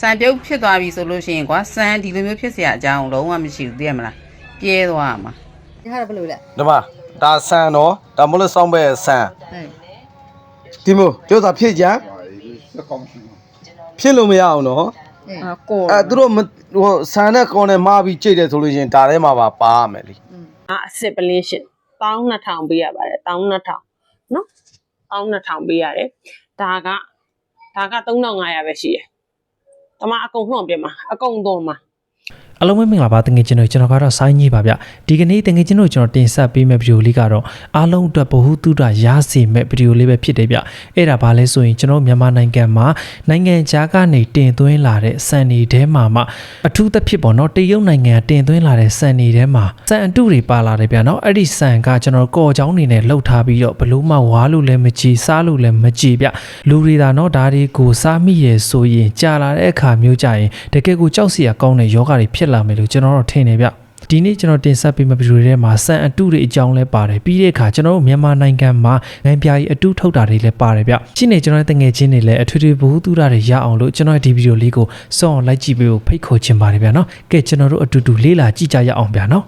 စံပြုတ်ဖြစ်သွားပြီဆိုလို့ရှိရင်ကွာစံဒီလိုမျိုးဖြစ်เสียအကြောင်းလုံးဝမရှိဘူးသိရမလားပြဲသွားမှာ ဒီဟာဘယ်လိုလဲ ဒီမှာဒါဆန်တော့ဒါမလို့စောင်းပဲဆန် ဟဲ့ ဒီမို့ကျောသာဖြစ်ကြဖြစ်လို့မရအောင်နော် အာကို အဲသူတို့မဟိုဆန်နဲ့ကောင်းနဲ့မာပြီးကြိတ်တယ်ဆိုလို့ရှရင်ဒါထဲမှာပါပါရမယ်လी အအစ်စ်ပလင်းရှစ်12000ပေးရပါတယ်12000နော်12000ပေးရတယ်ဒါကဒါက3500ပဲရှိရယ် တမအကုန်နှော့ပြမှာအကုန်သွန်မှာ အလုံးဝမင်္ဂလာပါတငယ်ချင်းတို့ကျွန်တော်ကတော့ဆိုင်းကြီးပါဗျဒီကနေ့တငယ်ချင်းတို့ကျွန်တော်တင်ဆက်ပေးမယ့်ဗီဒီယိုလေးကတော့အားလုံးအတွက်ဘ ഹു တုဒရစေမဲ့ဗီဒီယိုလေးပဲဖြစ်တယ်ဗျအဲ့ဒါဘာလဲဆိုရင်ကျွန်တော်မြန်မာနိုင်ငံမှာနိုင်ငံခြားကနေတင်သွင်းလာတဲ့စံနေထဲမှာမှအထူးသဖြင့်ပေါ့နော်တရုတ်နိုင်ငံကတင်သွင်းလာတဲ့စံနေထဲမှာစံအတုတွေပါလာတယ်ဗျနော်အဲ့ဒီစံကကျွန်တော်ကော်ချောင်းနေနဲ့လှုပ်ထားပြီးတော့ဘလို့မှဝါလို့လည်းမကြည်စားလို့လည်းမကြည်ဗျလူတွေဒါနော်ဒါတွေကိုစားမိရဆိုရင်ကြာလာတဲ့အခါမျိုးကြရင်တကယ်ကိုကြောက်စရာကောင်းတဲ့ယောဂတွေဖြစ်လာမယ်လို့ကျွန်တော်တို့ထင်နေဗျဒီနေ့ကျွန်တော်တင်ဆက်ပေးမယ့်ဗီဒီယိုထဲမှာစံအတုတွေအကြောင်းလဲပါတယ်ပြီးတဲ့အခါကျွန်တော်တို့မြန်မာနိုင်ငံမှာငံပြားကြီးအတုထုတ်တာတွေလည်းပါတယ်ဗျရှင်းနေကျွန်တော်တငယ်ချင်းတွေလည်းအထွေထွေဘ ഹു တုဒတွေရအောင်လို့ကျွန်တော်ဒီဗီဒီယိုလေးကိုစောင့်အောင်လိုက်ကြည့်ပေးဖို့ဖိတ်ခေါ်ချင်ပါတယ်ဗျနော်ကဲကျွန်တော်တို့အတူတူလေးလာကြည့်ကြရအောင်ဗျနော်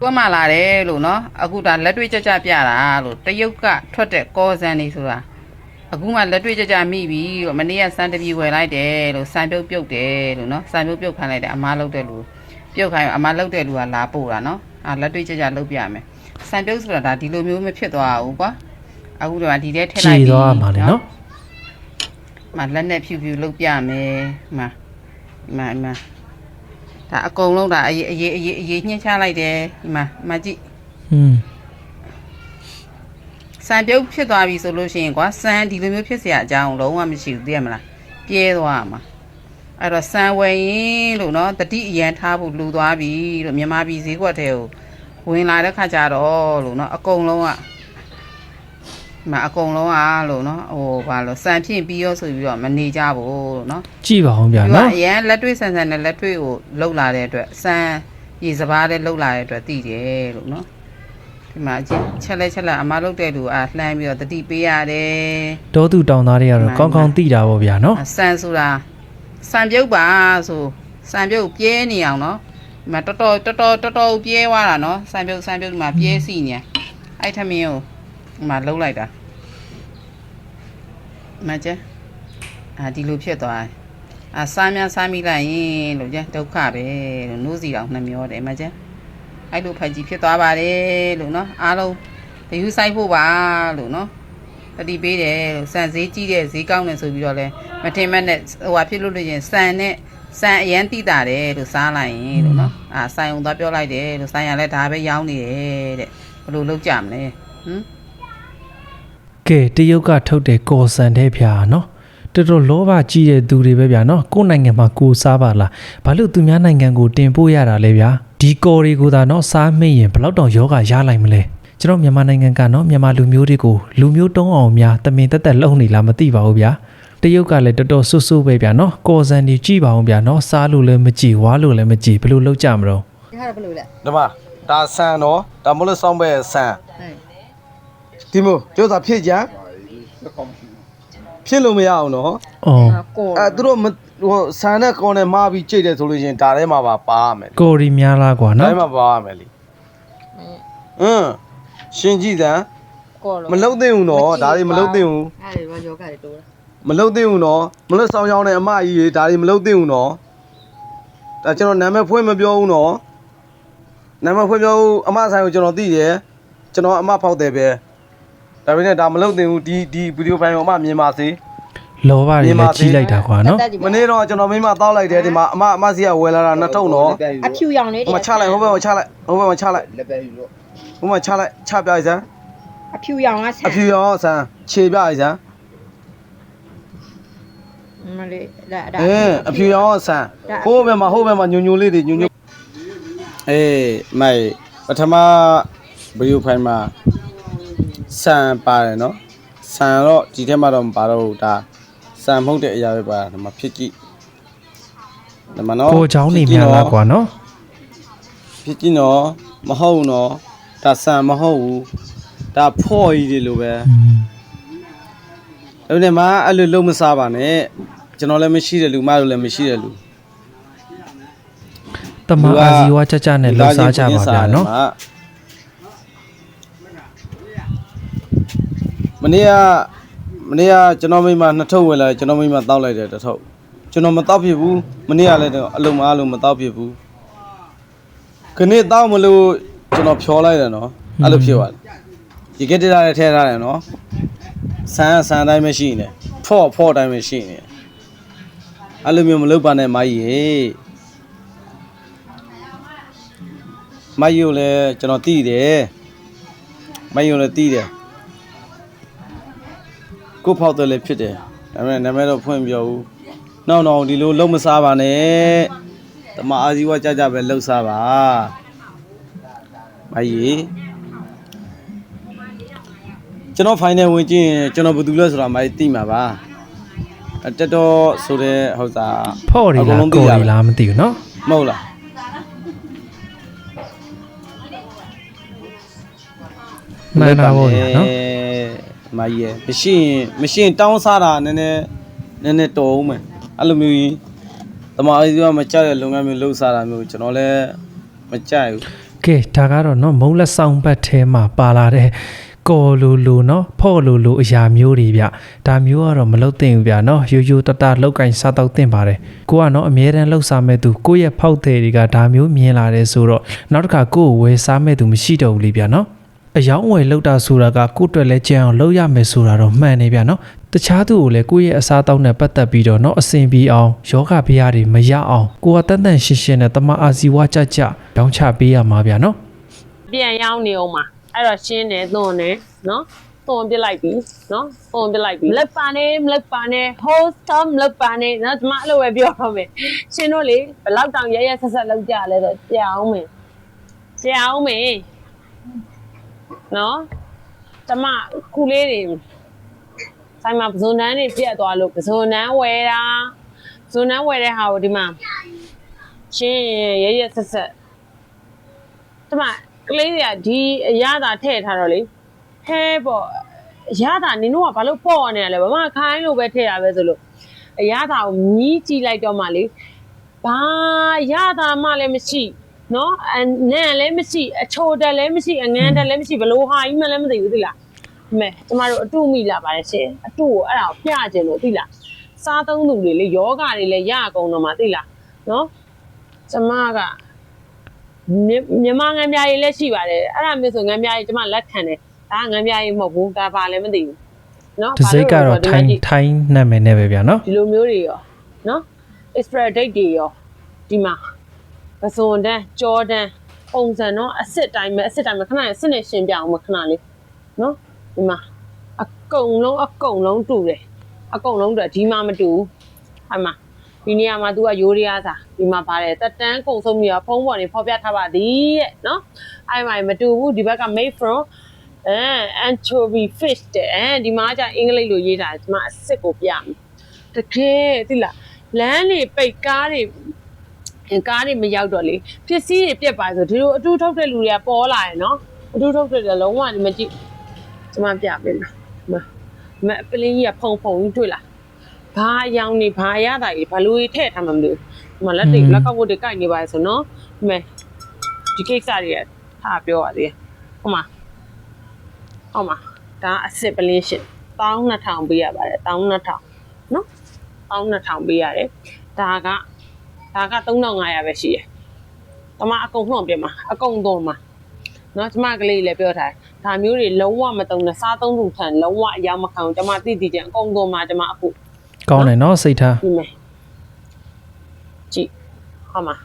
တွက်မှလာတယ်လို့နော်အခုဒါလက်တွေ့ကြကြပြတာလို့တရုတ်ကထွက်တဲ့ကောဇန်နေဆိုတာအခုမှလက်တွေ့ကြကြမိပြီလို့မနေ့ကစံတပြီဝယ်လိုက်တယ်လို့စံပြုတ်ပြုတ်တယ်လို့နော်စံပြုတ်ပြုတ်ခိုင်းလိုက်တယ်အမားလုတ်တဲ့လူပြုတ်ခိုင်းအမားလုတ်တဲ့လူကလာပို့တာနော်အာလက်တွေ့ကြကြလုတ်ပြမယ်စံပြုတ်ဆိုတာဒါဒီလိုမျိုးမဖြစ်သွားဘူးကွာအခုတော့ဒီထဲထည့်ကြလိုက်ည်ပြီသွားမှာလေနော်မလက်နဲ့ဖြူဖြူလုတ်ပြမယ်မမမ ဒါအကုန်လုံးဒါအရေးအရေးအရေးအရေးညှင်းချလိုက်တယ်ဒီမှာဒီမှာကြည့် อืม စံပြုတ်ဖြစ်သွားပြီဆိုလို့ရှိရင်ကွာစံဒီလိုမျိုးဖြစ်เสียအကြောင်းလုံးဝမရှိဘူးသိရမလားပြဲသွားမှာအဲ့တော့စံဝယ်ရင်လို့နော်တတိအရန်ထားဖို့လူသွားပြီလို့မြန်မာပြည်ဈေးကွက်ထဲကိုဝင်လာတဲ့ခါကျတော့လို့နော်အကုန်လုံးကဒီ မှာအကုန်လုံးကလို့နော်ဟိုဘာလို့စံဖြင့်ပြီးရောဆိုပြီးတော့မနေကြဘူးလို့နော်ကြည့်ပါအောင်ဗျာသူကနော်အရန်လက်တွေ့ဆန်ဆန်နဲ့လက်တွေ့ကိုလှုပ်လာတဲ့အတွက်စံရေစဘာတဲ့လှုပ်လာတဲ့အတွက်တည်တယ်လို့နော်ဒီမှာအချင်းချက်လက်ချက်လက်အမလှုပ်တဲ့လူအာလှမ်းပြီးတော့တတိပေးရတယ်တောသူတောင်သားတွေကတော့ကောင်းကောင်းသိတာပေါ့ဗျာနော်စံဆိုတာစံပြုတ်ပါဆိုစံပြုတ်ပြဲနေအောင်နော်ဒီမှာတော်တော်တော်တော်တော်တော်ပြဲသွားတာနော်စံပြုတ်စံပြုတ်ဒီမှာပြဲစီနေအဲ့ထမင်းကိုဒီမှာလှုပ်လိုက်တာဒီ မကျအာဒီလိုဖြစ်သွားတယ်အာစားများစားမိလိုက်ရင်လို့ကြဒုက္ခပဲလို့နိုးစီအောင်နှမျောတယ်မကျအဲ့လိုဖက်ကြီးဖြစ်သွားပါတယ်လို့နော်အားလုံးတယူဆိုင်ဖို့ပါလို့နော်တတိပေးတယ်လို့စံဈေးကြီးတဲ့ဈေးကောင်းတယ်ဆိုပြီးတော့လဲမထင်မဲ့နဲ့ဟိုဟာဖြစ်လို့လို့ရင်စံနဲ့စံအရန်တိတာတယ်လို့စားလိုက်ရင်လို့နော်အာဆိုင်အောင်သွားပြောလိုက်တယ်လို့ဆိုင်ရလဲဒါပဲရောင်းနေတယ်တဲ့ဘယ်လိုလုပ်ကြမလဲဟမ် ကဲတရုတ်ကထုတ်တဲ့ကော်ဆန်တဲ့ဗျာနော်တော်တော်လောဘကြီးတဲ့သူတွေပဲဗျာနော်ကိုယ်နိုင်ငံမှာကိုယ်စားပါလားဘာလို့သူများနိုင်ငံကိုတင်ပို့ရတာလဲဗျာဒီကော်တွေကိုသာနော်စားမိရင်ဘယ်တော့တောင်ယောဂရလိုက်မလဲကျွန်တော်မြန်မာနိုင်ငံကနော်မြန်မာလူမျိုးတွေကိုလူမျိုးတုံးအောင်များတမင်တက်တက်လုံနေလားမသိပါဘူးဗျာတရုတ်ကလည်းတော်တော်ဆူဆူပဲဗျာနော်ကော်ဆန်တွေကြည့်ပါအောင်ဗျာနော်စားလို့လည်းမကြည့်ဝါလို့လည်းမကြည့်ဘယ်လိုလုပ်ကြမလို့ဒီဟာဘယ်လိုလဲဒီမှာဒါဆန်တော့ဒါမလို့စောင်းပဲဆန်ဟဲ့ ဒီမို့ကျောသာဖြစ်ကြဖြစ်လို့မရအောင်နော်အော်အာကိုအဲသူတို့မဟိုဆန်နဲ့ကောင်းနဲ့မာပြီးကြိတ်တယ်ဆိုလို့ရှရင်ဒါထဲမှာပါပါရမယ်ကော်ရီများလားကွာဒါနော်ထဲမှာပါရမယ်လीဟမ်ရှင်ကြည့်စမ်းကိုလို့မလုံသိဘူးနော်ဒါတွေမလုံသိဘူးအဲ့ဒီဘာယောဂတွေတိုးတာမလုံသိဘူးနော်မလို့စောင်းချောင်းနဲ့အမအကြီးတွေဒါတွေမလုံသိဘူးနော်ဒါကျွန်တော်နာမည်ဖွင့်မပြောဘူးနော်နာမည်ဖွင့်ပြောဘူးအမဆိုင်ကိုကျွန်တော်သိတယ်ကျွန်တော်အမဖောက်တယ်ပဲ ဒါပေမဲ့ဒါမလုံသိဘူးဒီဒီဗီဒီယိုဖိုင်ကိုအမမြင်ပါစေလောဘတွေလည်းကြီးလိုက်တာကွာနော်မနေ့တော့ကျွန်တော်မိမတောက်လိုက်တယ်ဒီမှာအမအမစီကဝယ်လာတာနှစ်ထုပ်နော်အဖြူရောင်လေးဟိုမှာချလိုက်ဟိုဘက်မှာချလိုက်ဟိုဘက်မှာချလိုက်လက်ပဲယူလို့ဟိုမှာချလိုက်ချပြလိုက်စမ်းအဖြူရောင်ကဆအန်ဖြူရောဆန်းခြေပြလိုက်စမ်းမလေးဒါဒါအင်းအဖြူရောဆန်းဟိုဘက်မှာဟိုဘက်မှာညွညွလေးတွေညွညွအေးမိုင်ပထမဗီဒီယိုဖိုင်မှာ ဆန်ပါတယ်နော်ဆန်တော့ဒီထဲမှာတော့မပါတော့ဘူးဒါဆန်မဟုတ်တဲ့အရာပဲပါဒီမှာဖြစ်ကြည့်ဒီမှာနော် ကိုเจ้าနေများလားကွာနော် ဖြစ်ကြည့်နော်မဟုတ်ဘူးနော်ဒါဆန်မဟုတ်ဘူးဒါ ဒါဖော့ကြီးတွေလိုပဲ อืม အဲ့ဒီမှာအဲ့လိုလုံးမစားပါနဲ့ကျွန်တော်လည်းမရှိတဲ့လူမတို့လည်းမရှိတဲ့လူ တမအာဇီဝကြကြနဲ့လှူစားကြပါဗျာနော် မနေ့ကမနေ့ကကျွန်တော်မိမနှစ်ထုပ်ဝင်လာကျွန်တော်မိမတောက်လိုက်တယ်တစ်ထုပ်ကျွန်တော်မတောက်ဖြစ်ဘူးမနေ့ကလည်းအလုံးမအလုံးမတောက်ဖြစ်ဘူးခဏတောက်မလို့ကျွန်တော်ဖြောလိုက်တယ်နော်အဲ့လိုဖြစ်သွားတယ်ဒီကက်တက်ရတယ်ထဲထားတယ်နော်ဆန်းဆန်းတိုင်းပဲရှိနေတယ်ဖော့ဖော့တိုင်းပဲရှိနေတယ်အဲ့လိုမျိုးမလုပ်ပါနဲ့မကြီးရေမကြီးကိုလည်းကျွန်တော်တီးတယ်မကြီးကိုလည်းတီးတယ် ကိုဖောက်တယ်လည်းဖြစ်တယ်ဒါပေမဲ့နာမည်တော့ဖွင့်ပြောဘူးနောက်တော့ဒီလိုလုံးမစားပါနဲ့တမအာဇီဝကြကြပဲလှုပ်စားပါမကြီးကျွန်တော် final ဝင်ကြည့်ရင်ကျွန်တော်ဘယ်သူလဲဆိုတာမကြီးသိမှာပါအတက်တော့ဆိုတဲ့ဟုတ်သားဖော့ရီလားကော်ရီလားမသိဘူးနော်မဟုတ်လားမှန်တာပေါ့ဗျာနော် မကြီးရယ်မရှိရင်မရှိရင်တောင်းစားတာနည်းနည်းနည်းနည်းတော်အောင်မယ်အဲ့လိုမျိုးကြီးတမအေးကမကြတဲ့လုပ်ငန်းမျိုးလှုပ်စားတာမျိုးကျွန်တော်လည်းမကြိုက်ဘူး ကဲဒါကတော့เนาะမုံလက်ဆောင်ဘတ်ထဲမှာပါလာတဲ့ကော်လူလူเนาะဖော့လူလူအရာမျိုးတွေဗျဒါမျိုးကတော့မလုတ်သင့်ဘူးဗျเนาะရိုးရိုးတတလောက်ကင်စားတော့သင့်ပါတယ်ကိုကเนาะအမြဲတမ်းလှုပ်စားမဲ့သူကိုယ့်ရဲ့ဖောက်တယ်တွေကဒါမျိုးမြင်လာတယ်ဆိုတော့နောက်တစ်ခါကိုယ့်ကိုဝယ်စားမဲ့သူမရှိတော့ဘူးလေဗျเนาะ အယောင်းဝယ်လောက်တာဆိုတာကကိုယ့်အတွက်လည်းကြံအောင်လုပ်ရမယ်ဆိုတာတော့မှန်နေဗျเนาะတခြားသူကိုလည်းကိုယ့်ရဲ့အစားအသောက်နဲ့ပတ်သက်ပြီးတော့เนาะအဆင်ပြေအောင်ယောဂဗျာတွေမရအောင်ကိုကတန်တန်ရှင်းရှင်းနဲ့တမအာဇီဝကြကြရောင်းချပေးရမှာဗျเนาะ ပြန်ရောက်နေအောင်မှာအဲ့တော့ရှင်းတယ်သွန်တယ်နော်သွန်ပြစ်လိုက်ပြီနော်သွန်ပြစ်လိုက်ပြီမလက်ပါနဲ့မလက်ပါနဲ့ host term မလက်ပါနဲ့နော်ဒီမှာအဲ့လိုပဲပြောတော့မယ်ရှင်းတော့လေဘယ်လောက်တောင်ရရဆက်ဆက်လောက်ကြလဲတော့ကြအောင်မယ်ကြအောင်မယ် နော်ဒီမှာခုလေးတွေဆိုင်မှာပဇွန်တန်းတွေပြတ်သွားလို့ပဇွန်တန်းဝယ်တာပဇွန်တန်းဝယ်တဲ့ဟာကိုဒီမှာရှင်းရရဆက်ဆက်ဒီမှာကလေးတွေကဒီအရသာထည့်ထားတော့လေဟဲပေါ့အရသာနင်တို့ကဘာလို့ပေါ့နေရလဲဘာမှခိုင်းလို့ပဲထည့်ရပဲဆိုလို့အရသာကိုမြည်ကြည့်လိုက်တော့မှလေဘာရသာမှလည်းမရှိ နော်အနဲလည်းမရှိအချိုတက်လည်းမရှိအငန်းတက်လည်းမရှိဘလို့ဟာကြီးမှလည်းမသိဘူးသိလားမဲကျမတို့အတုမိလာပါတယ်ရှင်အတုကိုအဲ့ဒါကိုပြကြင်လို့သိလားစားသုံးသူတွေလေယောဂတွေလည်းရအောင်တော့မှသိလားနော်ကျမကမြန်မာငံပြားကြီးလည်းရှိပါတယ်အဲ့ဒါမျိုးဆိုငံပြားကြီးကျမလက်ခံတယ်ဒါငံပြားကြီးမဟုတ်ဘူးဒါပါလည်းမသိဘူးနော်ဒီစိတ်ကတော့ထိုင်းထိုင်းနာမည်နဲ့ပဲဗျာနော်ဒီလိုမျိုးတွေရောနော် extra date တွေရောဒီမှာ ပဇွန်တန်းကြောတန်းပုံစံနော်အစ်စ်တိုင်းပဲအစ်စ်တိုင်းပဲခဏအစ်စ်နဲ့ရှင်းပြအောင်မခဏလေးနော်ဒီမှာအကုန်လုံးအကုန်လုံးတူတယ်အကုန်လုံးတူဒီမှာမတူဘူးအမှဒီနေရာမှာ तू ကရိုးရရစာဒီမှာပါတယ်တက်တန်းကုန်ဆုံးပြီးတော့ဖုံးပေါ်နေဖော်ပြထားပါသည်ရဲ့နော်အဲ့မှာမတူဘူးဒီဘက်က made from အဲ anchovy fish တဲ့အဲဒီမှာじゃအင်္ဂလိပ်လိုရေးတာဒီမှာအစ်စ်ကိုပြမယ်တကယ်သိလားလမ်းတွေပိတ်ကားတွေ ကားတွေမရောက်တော့လေပစ္စည်းတွေပြက်ပါဆိုဒီလိုအတူထုတ်တဲ့လူတွေကပေါ်လာရယ်နော်အတူထုတ်တဲ့လုံးဝဒီမကြည့်ဒီမှာပြပေးမယ်ဒီမှာမပလင်းကြီးကဖုံဖုံကြီးတွေ့လားဘာရောင်နေဘာရတာကြီးဘာလို့ထည့်ထားမှမလို့ဒီမှာလက်တွေလက်ကောက်ဝတ်တွေကိုက်နေပါလေဆိုနော်ဒီမဲ့ဒီကိစ္စတွေကထားပြောပါသေးတယ်ဟုတ်မှာဟုတ်မှာဒါအစ်စ်ပလင်းရှစ်12000ပေးရပါတယ်12000နော်12000ပေးရတယ်ဒါက ဒါက3500ပဲရှိရယ်တမအကုန်နှော့ပြမှာအကုန်သွန်မှာနော်ကျမကလေးလည်းပြောထားတယ်ဒါမျိုးတွေလုံးဝမတုံနဲ့စားသုံးသူထန်လုံးဝအရောက်မခံဘူးကျမတိတိကျန်အကုန်သွန်မှာကျမအခုကောင်းတယ်နော်စိတ်ထားဒီမယ်ကြည့်ဟုတ်မှာ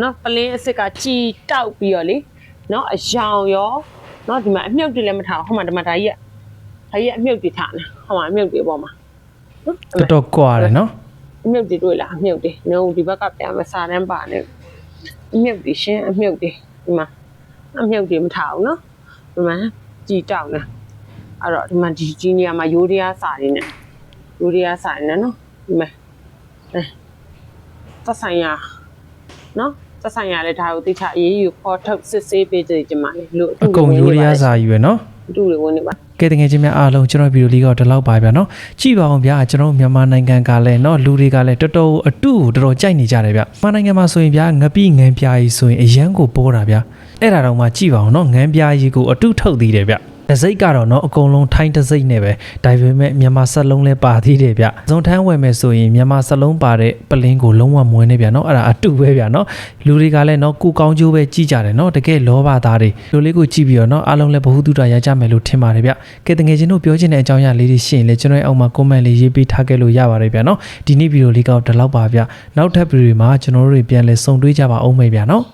နော်ပလင်းအစ်စ်ကကြည်တောက်ပြီးတော့လေနော်အယောင်ရောနော်ဒီမှာအမြုပ်တွေလည်းမထားဘူးဟိုမှာဒီမှာဒါကြီးကဒါကြီးကအမြုပ်တွေထားနေဟိုမှာအမြုပ်တွေပေါ်မှာနော်တော်တော်ကွာတယ်နော် အမြုပ်တွေတွေ့လားအမြုပ်တွေနော်ဒီဘက်ကပြန်မစားတန်းပါနဲ့အမြုပ်တွေရှင်အမြုပ်တွေဒီမှာအမြုပ်တွေမထားဘူးနော်ဒီမှာကြည်တောက်နေအဲ့တော့ဒီမှာဒီကြီးနေရာမှာရိုးရီးယားစာတွေနဲ့ရိုးရီးယားစာတွေနဲ့နော်ဒီမှာသက်ဆိုင်ရာနော်သက်ဆိုင်ရာလည်းဒါကိုသိချအရေးယူခေါ်ထုတ်စစ်ဆေးပေးကြကြမှာလေလို့အကုန်ယူရရစာယူရယ်နော်အတူတွေဝင်နေပါ ကဲတကယ်ချင်းများအားလုံးကျွန်တော်ဗီဒီယိုလေးတော့ဒီလောက်ပါဗျာနော်ကြည့်ပါအောင်ဗျာကျွန်တော်မြန်မာနိုင်ငံကလည်းနော်လူတွေကလည်းတော်တော်အတုကိုတော်တော်ကြိုက်နေကြတယ်ဗျမြန်မာနိုင်ငံမှာဆိုရင်ဗျာငပိငန်းပြာကြီးဆိုရင်အရန်ကိုပိုးတာဗျာအဲ့ဒါတော့မှကြည့်ပါအောင်နော်ငန်းပြာကြီးကိုအတုထုတ်သေးတယ်ဗျ တစိ့ကတော့နော်အကုန်လုံးထိုင်းတစိ့နဲ့ပဲဒါပေမဲ့မြန်မာဆက်လုံးလဲပါသေးတယ်ဗျဇုံထန်းဝယ်မယ်ဆိုရင်မြန်မာဆက်လုံးပါတဲ့ပလင်းကိုလုံးဝမဝင်နဲ့ဗျနော်အဲ့ဒါအတူပဲဗျနော်လူတွေကလည်းနော်ကိုကောင်းကျိုးပဲကြည်ကြတယ်နော်တကယ်လောဘသားတွေလူလေးကိုကြည်ပြီးတော့နော်အားလုံးလဲဘ ഹു တုတရကြမယ်လို့ထင်ပါတယ်ဗျကဲတကယ်ချင်းတို့ပြောချင်တဲ့အကြောင်းအရာလေးတွေရှိရင်လည်းကျွန်တော်ရဲ့အောက်မှာ comment လေးရေးပေးထားခဲ့လို့ရပါတယ်ဗျနော်ဒီနေ့ဗီဒီယိုလေးကတော့ဒီလောက်ပါဗျနောက်ထပ်ဗီဒီယိုမှာကျွန်တော်တို့တွေပြန်လဲဆုံတွေ့ကြပါအောင်မယ်ဗျနော်